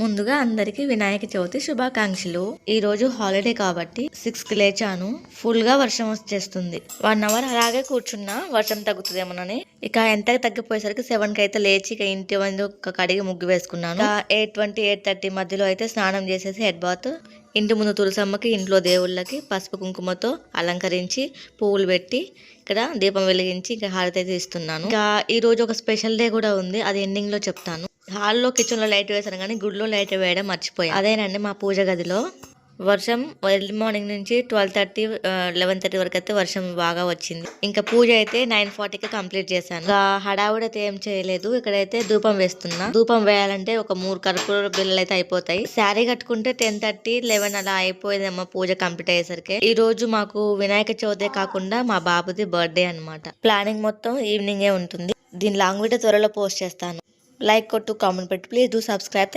ముందుగా అందరికి వినాయక చవితి శుభాకాంక్షలు. ఈ రోజు హాలిడే కాబట్టి సిక్స్కి లేచాను. ఫుల్గా వర్షం వచ్చేస్తుంది. వన్ అవర్ అలాగే కూర్చున్నా. వర్షం తగ్గుతుందేమోనని. ఇక ఎంత తగ్గిపోయేసరికి సెవెన్కి అయితే లేచి ఇక ఇంటి ముందు ఒక కడిగి ముగ్గు వేసుకున్నాను. ఎయిట్ ట్వంటీ ఎయిట్ థర్టీ మధ్యలో అయితే స్నానం చేసేసి హెడ్ బాత్ ఇంటి ముందు తులసమ్మకి ఇంట్లో దేవుళ్ళకి పసుపు కుంకుమతో అలంకరించి పువ్వులు పెట్టి ఇక్కడ దీపం వెలిగించి ఇంకా హారతి అయితే ఇస్తున్నాను. ఇంకా ఈ రోజు ఒక స్పెషల్ డే కూడా ఉంది. అది ఎండింగ్లో చెప్తాను. హాల్లో కిచెన్లో లైట్ వేసాను కానీ గుడిలో లైట్ వేయడం మర్చిపోయాను అదేనండి మా పూజ గదిలో. వర్షం ఎర్లీ మార్నింగ్ నుంచి ట్వెల్వ్ థర్టీ లెవెన్ థర్టీ వరకు అయితే వర్షం బాగా వచ్చింది. ఇంకా పూజ అయితే నైన్ ఫార్టీకి కంప్లీట్ చేశాను. ఇంకా హడావుడి అయితే ఏం చేయలేదు. ఇక్కడైతే ధూపం వేస్తున్నా. ధూపం వేయాలంటే ఒక మూడు కర్పూర బిల్లలు అయితే అయిపోతాయి. శారీ కట్టుకుంటే టెన్ థర్టీ లెవెన్ అలా అయిపోయిందమ్మా పూజ కంప్లీట్ అయ్యేసరికి. ఈ రోజు మాకు వినాయక చవితే కాకుండా మా బాబుది బర్త్డే అన్నమాట. ప్లానింగ్ మొత్తం ఈవినింగే ఉంటుంది. దీని లాంగ్ వీడియో త్వరలో పోస్ట్ చేస్తాను. लाइक और to comment but please do subscribe